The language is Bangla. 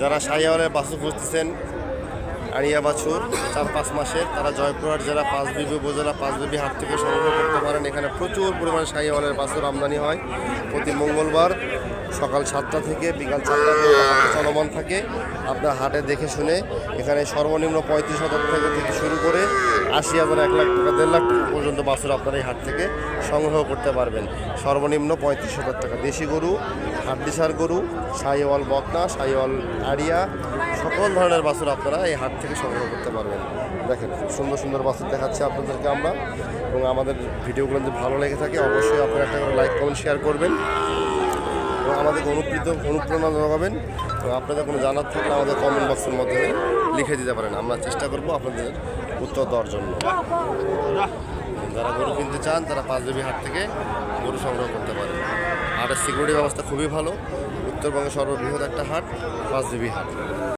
যারা সাইয়ারে বাসু খুঁজতেছেন আড়িয়া বাছুর, চার পাঁচ মাসের তারা জয়পুরহাট জেলা পাঁচবিবি উপজেলা পাঁচবিবি হাট থেকে সংগ্রহ করতে পারেন। এখানে প্রচুর পরিমাণে সাইওয়ালের বাছুর আমদানি হয়। প্রতি মঙ্গলবার সকাল সাতটা থেকে বিকাল চারটা চলমান থাকে। আপনার হাটে দেখে শুনে এখানে সর্বনিম্ন পঁয়ত্রিশ হাজার টাকা থেকে শুরু করে আশি হাজার, এক লাখ টাকা, দেড় লাখ টাকা পর্যন্ত বাছুর আপনারা এই হাট থেকে সংগ্রহ করতে পারবেন। সর্বনিম্ন পঁয়ত্রিশ হাজার টাকা। দেশি গরু, হাড্ডিসার গরু সাইওয়াল বকনা সাইওয়াল আড়িয়া সকল ধরনের বাছুর আপনারা এই হাট থেকে সংগ্রহ করতে পারবেন। দেখেন খুব সুন্দর সুন্দর বাছুর দেখাচ্ছি আপনাদেরকে আমরা এবং আমাদের ভিডিওগুলো যদি ভালো লেগে থাকে, অবশ্যই আপনারা একটা করে লাইক কমেন্ট শেয়ার করবেন। এবং আমাদেরকে অনুপ্রীত, অনুপ্রেরণা যোগাবেন। এবং আপনাদের কোনো জানার থাকলে আমাদের কমেন্ট বক্সের মাধ্যমে লিখে দিতে পারেন। আমরা চেষ্টা করব আপনাদের উত্তর দেওয়ার জন্য। যারা গরু কিনতে চান, তারা পাঁচদেবী হাট থেকে গরু সংগ্রহ করতে পারেন। হাটের সিকিউরিটি ব্যবস্থা খুবই ভালো। উত্তরবঙ্গের সর্ববৃহৎ একটা হাট, পাঁচদেবী হাট।